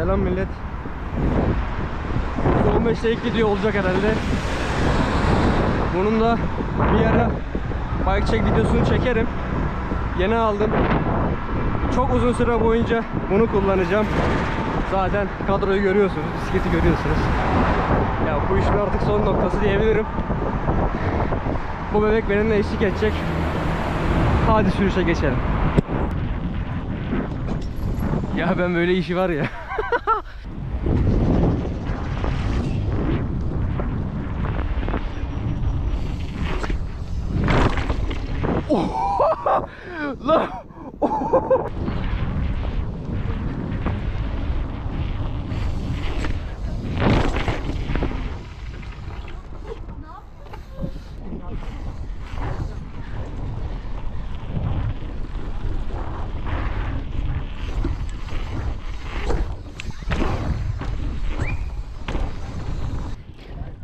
Selam millet. 15 ilk video olacak herhalde. Bunun da bir ara bike check videosunu çekerim. Yeni aldım. Çok uzun süre boyunca bunu kullanacağım. Zaten kadroyu görüyorsunuz, bisikleti görüyorsunuz. Ya bu işin artık son noktası diyebilirim. Bu bebek benimle eşlik edecek. Hadi sürüşe geçelim. Ya ben böyle işi var ya. Lan.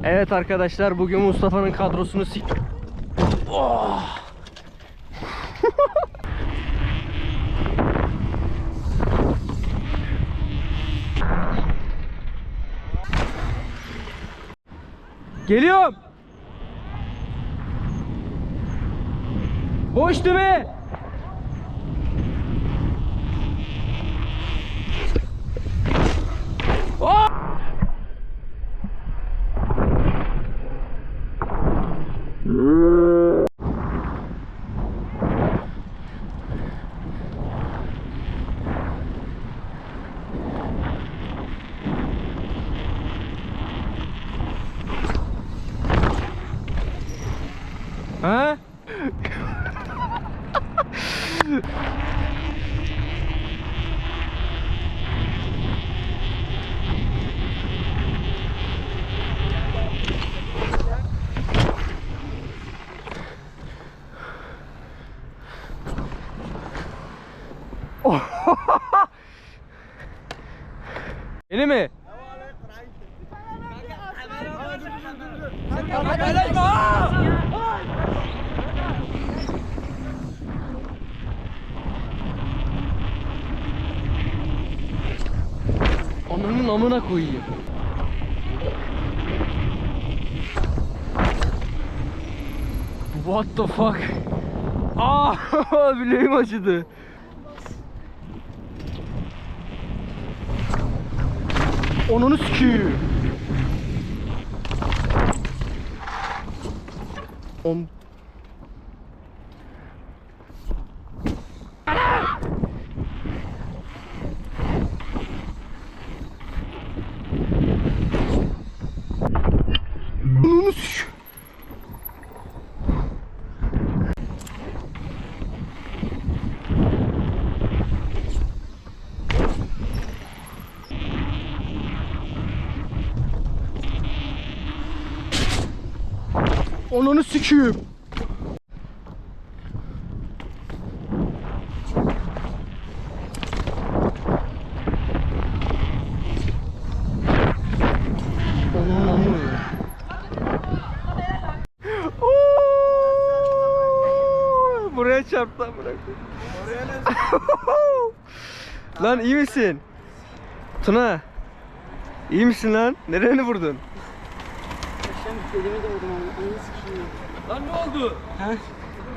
Evet arkadaşlar bugün Mustafa'nın kadrosunu sik... Oh! Geliyorum. Boş değil? Oh! Ha? Yeni mi? Ananın amına koyayım. What the fuck? Aa, bileğim acıdı. Onunu sikiyim. On... Onunu Onunu sikiyim. Buraya çarptı bırak. lan iyi misin? Tuna. İyi misin lan? Nereni vurdun? Lan ne oldu?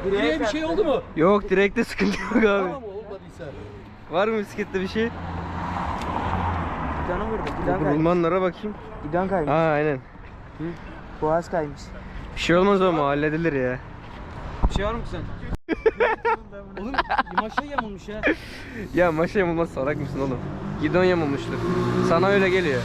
Direğe bir şey oldu mu? Yok direkte sıkıntı yok abi. Tamam olmadıysa. Var mı bisiklette bir şey? Gidona vurdu. Gidon kaymış. Rulmanlara bakayım. Gidon kaymış. Aa aynen. Boğaz kaymış. Bir şey olmaz ama halledilir ya. Bir şey var mı sen? Oğlum maşa yamulmuş ya. Ya maşa yamulmaz salak mısın oğlum? Gidon yamulmuştur. Sana öyle geliyor.